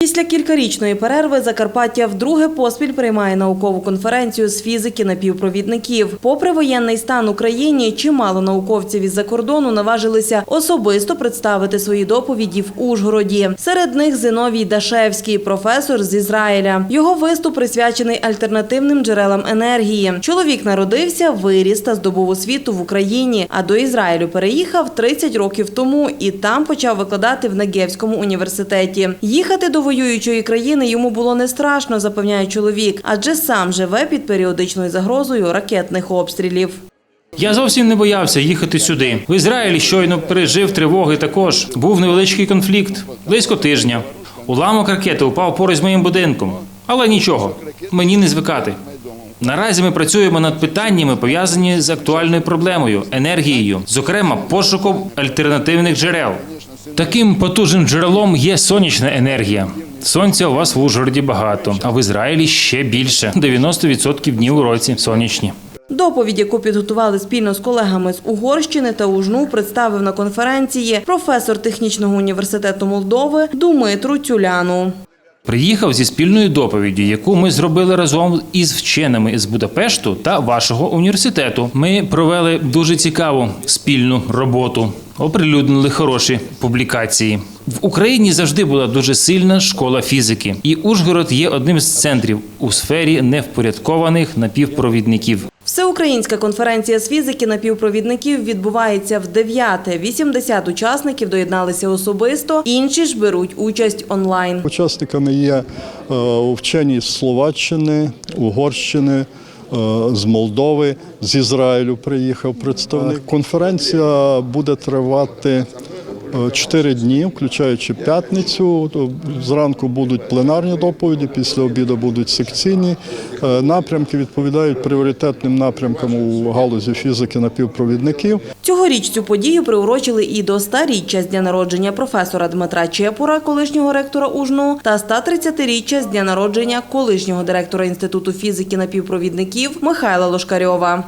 Після кількарічної перерви Закарпаття вдруге поспіль приймає наукову конференцію з фізики напівпровідників. Попри воєнний стан Україні, чимало науковців із-за кордону наважилися особисто представити свої доповіді в Ужгороді. Серед них Зиновій Дашевський, професор з Ізраїля. Його виступ присвячений альтернативним джерелам енергії. Чоловік народився, виріс та здобув освіту в Україні, а до Ізраїлю переїхав 30 років тому і там почав викладати в Негевському університеті. Їхати до воюючої країни йому було не страшно, запевняє чоловік, адже сам живе під періодичною загрозою ракетних обстрілів. Я зовсім не боявся їхати сюди. В Ізраїлі щойно пережив тривоги також. Був невеличкий конфлікт близько тижня. Уламок ракети упав поруч з моїм будинком. Але нічого, мені не звикати. Наразі ми працюємо над питаннями, пов'язані з актуальною проблемою енергією, зокрема пошуком альтернативних джерел. Таким потужним джерелом є сонячна енергія. Сонця у вас в Ужгороді багато, а в Ізраїлі ще більше 90% днів у році сонячні. Доповідь, яку підготували спільно з колегами з Угорщини та УЖНУ, представив на конференції професор технічного університету Молдови Думитру Тюляну. Приїхав зі спільною доповіддю, яку ми зробили разом із вченими з Будапешту та вашого університету. Ми провели дуже цікаву спільну роботу, оприлюднили хороші публікації. В Україні завжди була дуже сильна школа фізики, і Ужгород є одним з центрів у сфері невпорядкованих напівпровідників. Всеукраїнська конференція з фізики напівпровідників відбувається в дев'яте. 80 учасників доєдналися особисто, інші ж беруть участь онлайн. Учасниками є е, вчені з Словаччини, Угорщини, з Молдови, з Ізраїлю приїхав представник. Конференція буде тривати. Е, Чотири дні, включаючи п'ятницю. Зранку будуть пленарні доповіді, після обіду будуть секційні. Е, Напрямки відповідають пріоритетним напрямкам у галузі фізики напівпровідників. Цьогоріч цю подію приурочили і до старіччя з дня народження професора Дмитра Чепура, колишнього ректора УЖНУ, та 130-річчя з дня народження колишнього директора Інституту фізики напівпровідників Михайла Лошкарьова.